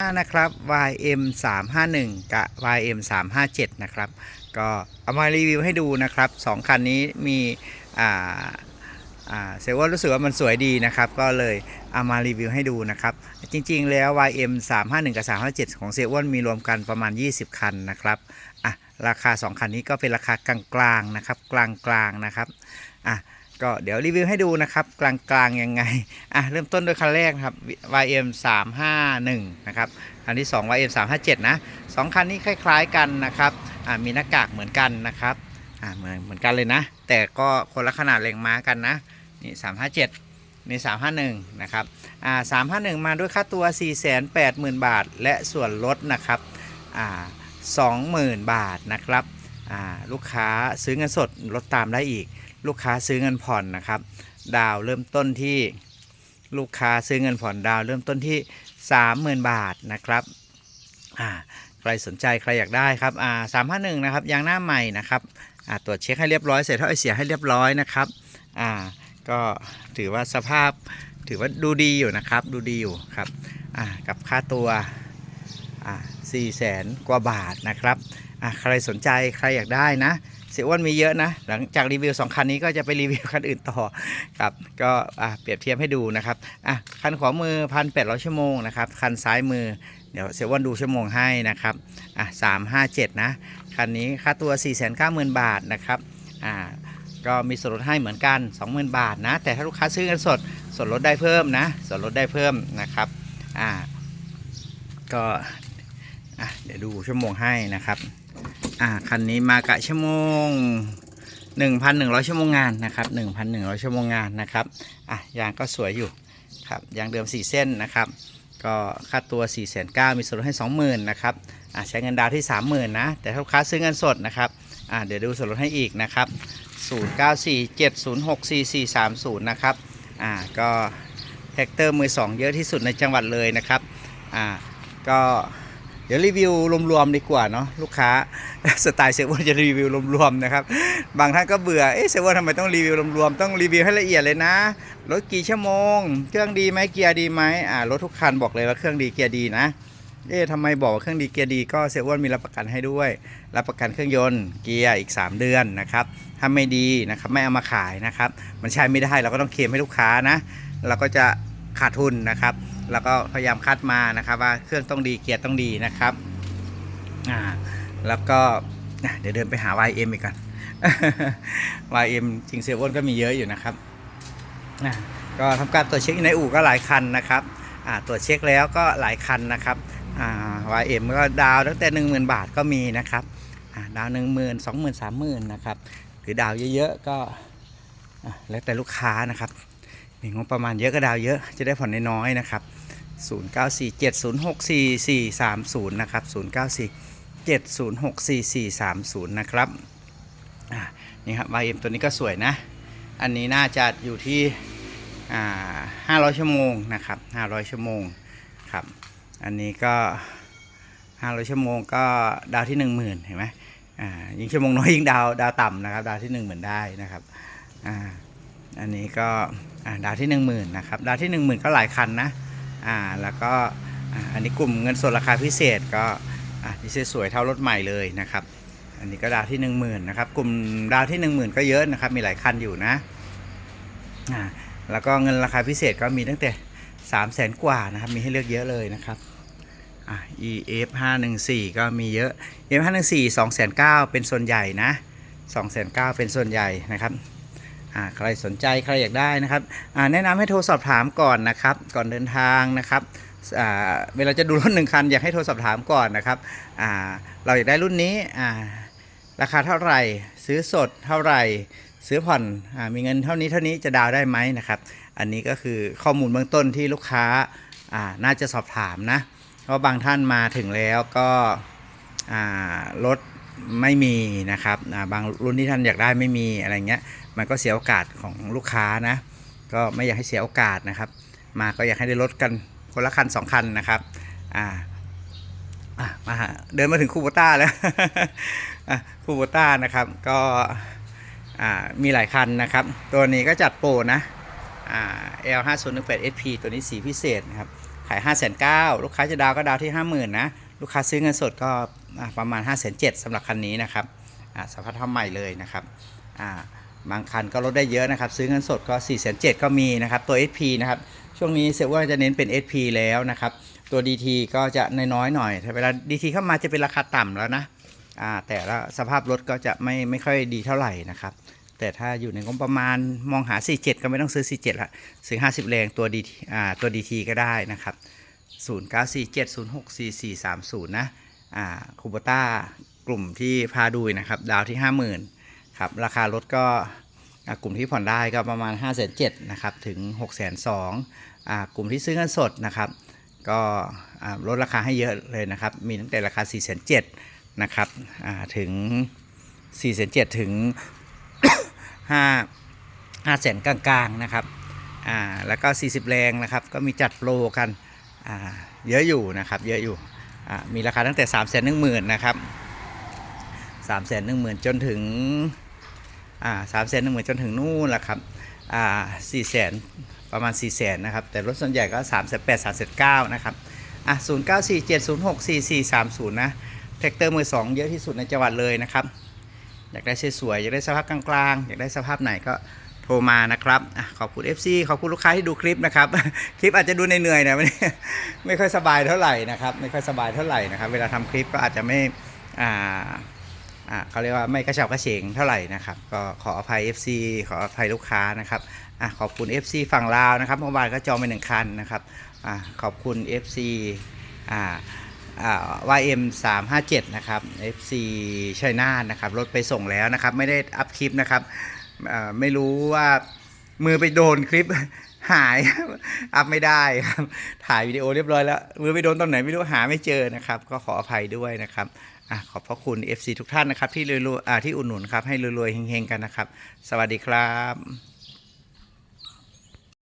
นะครับ YM 3 5 1กับ YM 3 5 7นะครับ ก็เอามารีวิวให้ดูนะครับ2คันนี้มีอ่าเซลว่ารู้สึกว่ามันสวยดีนะครับ ก็เลยเอามารีวิวให้ดูนะครับ จริง ๆ แล้ว YM 3 5 1กับ 3 5 7 ของเซลวอนมีรวมกันประมาณ 20 คันนะครับอะราคา 2 คันนี้ก็เป็นราคากลางๆนะครับ กลางๆนะครับอะ ก็เดี๋ยวรีวิวให้ดูนะครับ กลางๆยังไง อะ เริ่มต้นด้วยคันแรกนะครับ YM 351นะครับคันที่ 2 YM 357นะสองคันนี้คล้าย ๆกันนะครับ อะมีหน้ากากเหมือนกันนะครับ อะเหมือนเหมือนกันเลยนะ แต่ก็คนละขนาดแรงม้ากันนะ นี่ 357 นี่ 351 นะครับ อ่า 351 มาด้วยค่าตัว 480,000 บาท และส่วนลดนะครับ อ่า 20,000 บาทนะครับ อ่า ลูกค้าซื้อเงินสดลดตามได้อีก ลูกค้าซื้อเงินผ่อนนะครับ ดาวเริ่มต้นที่ลูกค้าซื้อเงินผ่อนดาวเริ่มต้นที่ 30,000 บาทนะครับอ่าใครสนใจใครอยากได้ครับอ่าสามห้าหนึ่งนะครับยางหน้าใหม่นะครับอ่าตรวจเช็คให้เรียบร้อยเสร็จเท่าไอเสียให้เรียบร้อยนะครับอ่าก็ถือว่าสภาพถือว่าดูดีอยู่นะครับดูดีอยู่ครับอ่ากับค่าตัวอ่าสี่แสนกว่าบาทนะครับ อ่าใครสนใจใครอยากได้นะเสียอ้วนมีเยอะนะ หลังจากรีวิวสองคันนี้ก็จะไปรีวิวคันอื่นต่อครับก็อะเปรียบเทียบให้ดูนะครับอะคันขวามือพันแปดร้อยชั่วโมงนะครับคันซ้ายมือเดี๋ยวเสียอ้วนดูชั่วโมงให้นะครับอะสามห้าเจ็ดนะคันนี้ค่าตัว4ี่แสนห้าหมื่นบาทนะครับอ่าก็มีส่วนลดให้เหมือนกัน 20,000 บาทนะ แต่ถ้าลูกค้าซื้อเงินสดส่วนลดได้เพิ่มนะ ส่วนลดได้เพิ่มนะครับอ่าก็ อะเดี๋ยวดูชั่วโมงให้นะครับ อ่าคันนี้มากะชั่วโมง 1,100 ชั่วโมงงานนะครับ 1,100 ชั่วโมงงานนะครับอะยางก็สวยอยู่ครับยางเดิม 4 เส้นนะครับ ก็ค่าตัว 4 9 0 0 0มีส่วนลดให้ 20,000นะครับอะใช้เงินดาวที่ 30,000นะแต่ถ้าลูกค้าซื้อเงินสดนะครับอะเดี๋ยวดูส่วนลดให้อีกนะครับ0947064430 นะครับอ่าก็แท็กเตอร์มือ 2 เยอะที่สุดในจังหวัดเลยนะครับอ่าก็ เดี๋ยวรีวิวรวมๆดีกว่าเนาะลูกค้าสไตล์เซเวอร์จะรีวิวรวมๆนะครับ บางท่านก็เบื่อเอ๊ะเซเวอร์ทำไมต้องรีวิวรวมๆต้องรีวิวให้ละเอียดเลยนะรถกี่ชั่วโมง เครื่องดีไหมเกียร์ดีไหมอ่ารถทุกคันบอกเลยว่าเครื่องดีเกียร์ดีนะเอ๊ะทำไมบอกว่าเครื่องดีเกียร์ดีก็เซเวอร์มีรับประกันให้ด้วย รับประกันเครื่องยนต์เกียร์อีก 3 เดือนนะครับถ้าไม่ดีนะครับไม่เอามาขายนะครับ มันใช้ไม่ได้เราก็ต้องเคลมให้ลูกค้านะ เราก็จะขาดทุนนะครับ แล้วก็พยายามคัดมานะครับ ว่าเครื่องต้องดีเกียร์ต้องดีนะครับอ่าแล้วก็เดี๋ยวเดินไปหา YM อีกก่อน YM จริงเซเว่นก็มีเยอะอยู่นะครับก็ทำการตรวจเช็คในอู่ก็หลายคันนะครับตรวจเช็คแล้วก็หลายคันนะครับ YM ก็ดาวตั้งแต่ 10,000 บาทก็มีนะครับอ่าดาว1 0 0 0 0 2 0 0 0 0 3 0,000นะครับ หรือดาวเยอะๆก็แล้วแต่ลูกค้านะครับ มีงบประมาณเยอะก็ดาวเยอะจะได้ผ่อนน้อยๆนะครับ 0947064430 นะครับ 0947064430 นะครับอ่านี่ครับ YM ตัวนี้ก็สวยนะ อันนี้น่าจะอยู่ที่อ่า500 ชั่วโมงนะครับ 500 ชั่วโมงครับ อันนี้ก็ 500 ชั่วโมงก็ดาวที่ 10,000 เห็นไหมอ่ายิ่งชั่วโมงน้อยยิ่งดาวดาวต่ำนะครับ ดาวที่ 10,000 ได้นะครับอ่า อันนี้ก็ดาวที่ 1 0,000นะครับดาวที่ 1 0,000 ก็หลายคันนะอ่าแล้วก็อันนี้กลุ่มเงินสดราคาพิเศษก็อ่าพิเศษสวยเท่ารถใหม่เลยนะครับ อันนี้ก็ดาวที่ 1 0,000นะครับกลุ่มดาวที่ 1 0,000 ก็เยอะนะครับมีหลายคันอยู่นะอ่าแล้วก็เงินราคาพิเศษก็มีตั้งแต่3 0 0แสนกว่านะครับมีให้เลือกเยอะเลยนะครับอ่า EF 514ก็มีเยอะ EF 514 2 9 0 0 0เป็นส่วนใหญ่นะ2 9 0 0 0เป็นส่วนใหญ่นะครับ ใครสนใจใครอยากได้นะครับแนะนำให้โทรสอบถามก่อนนะครับ ก่อนเดินทางนะครับเวลาจะดูรถหนึ่งคันอยากให้โทรสอบถามก่อนนะครับเราอยากได้รุ่นนี้ราคาเท่าไหร่ ซื้อสดเท่าไหร่ ซื้อผ่อนอมีเงินเท่านี้เท่านี้จะดาวได้ไหมนะครับ อันนี้ก็คือข้อมูลเบื้องต้นที่ลูกค้าน่าจะสอบถามนะเพราะบางท่านมาถึงแล้วก็รถ ไม่มีนะครับบางรุ่นที่ท่านอยากได้ไม่มีอะไรเงี้ยมันก็เสียโอกาสของลูกค้านะ ก็ไม่อยากให้เสียโอกาสนะครับ มาก็อยากให้ได้ลดกันคนละคันสองคันนะครับอ่าอะมาเดินมาถึงคูโบต้าแล้วคูโบต้านะครับก็อ่ามีหลายคันนะครับ ตัวนี้ก็จัดโปรนะอ่า L 5 0 1 8 SP ตัวนี้สีพิเศษนะครับ ขาย 5 9 0 0 0ลูกค้าจะดาวก็ดาวที่ 50,000นะ ลูกค้าซื้อเงินสดก็ ประมาณ5 7 0 0 0สำหรับคันนี้นะครับสภาพเท่าใหม่เลยนะครับบางคันก็ลดได้เยอะนะครับ ซื้อเงินสดก็4 7 0 0 0ก็มีนะครับ ตัว SP นะครับ ช่วงนี้เซลว่าจะเน้นเป็น SP แล้วนะครับ ตัว DT ก็จะน้อยๆหน่อยแต่เวลา DT เข้ามาจะเป็นราคาต่ำแล้วนะแต่ละสภาพรถก็จะไม่ไม่ค่อยดีเท่าไหร่นะครับ แต่ถ้าอยู่ในงบประมาณมองหา 47 ก็ไม่ต้องซื้อ 47ละซื้อ 50 แรงตัว DT อ่าตัว DT ก็ได้นะครับ0947064430 นะอ่า คูโบต้ากลุ่มที่พาดูนะครับ ดาวที่ 50,000ครับราคารถก็กลุ่มที่ผ่อนได้ก็ประมาณ 5 7 0 0 0นะครับถึง 6 2 0 0 0อ่ากลุ่มที่ซื้อเงินสดนะครับ ก็ลดราคาให้เยอะเลยนะครับ มีตั้งแต่ราคา 4 7 0 0 0นะครับอ่าถึง 4 7 0 0ถึงห้าห้าแสนกลางๆนะครับแล้วก็ 40 แรงนะครับ ก็มีจัดโปรกันเยอะอยู่นะครับ เยอะอยู่ มีราคาตั้งแต่3ามแสนหนึ่งหมื่นนะครับสามแสนหนึ่งหมื่นจนถึงสามแสนหนึ่งหมื่นจนถึงนู่นแหละครับสี่แสนประมาณ4ี่แสนนะครับ แต่รถส่วนใหญ่ก็3ามแสนแปดสามแสนเก้านะครับอะศูนย์เก้าสี่เจ็ดศูนย์หกสี่สี่สามศูนย์นะแท็กเตอร์มือสองเยอะที่สุดในจังหวัดเลยนะครับ อยากได้สวยๆอยากได้สภาพกลางๆ อยากได้สภาพไหนก็ ทรมานะครับอขอบคุณ FC ขอบคุณลูกค้าที่ดูคลิปนะครับ คลิปอาจจะดูเหนื่อยๆนะไม่ไม่ค่อยสบายเท่าไหร่นะครับ ไม่ค่อยสบายเท่าไหร่นะครับ เวลาทำคลิปก็อาจจะไม่อ่าอ่าเขาเรียกว่าไม่กระฉับกระเฉงเท่าไหร่นะครับ ก็ขออภัย FC ขออภัยลูกค้านะครับอะขอบคุณ FC ฝั่งลาวนะครับเมื่อวานก็จองไปหนึ่งคันนะครับอะขอบคุณ FC อ่าอ่า M 3 5 7นะครับ FC ชัยนาทนะครับรถไปส่งแล้วนะครับ ไม่ได้อัพคลิปนะครับ ไม่รู้ว่ามือไปโดนคลิปหายอัพไม่ได้ครับ ถ่ายวิดีโอเรียบร้อยแล้วมือไปโดนตอนไหนไม่รู้หาไม่เจอนะครับ ก็ขออภัยด้วยนะครับอขอบพระคุณ FC ทุกท่านนะครับ ที่รวยๆที่อุดหนุนครับให้รวยๆเฮงๆกันนะครับ สวัสดีครับ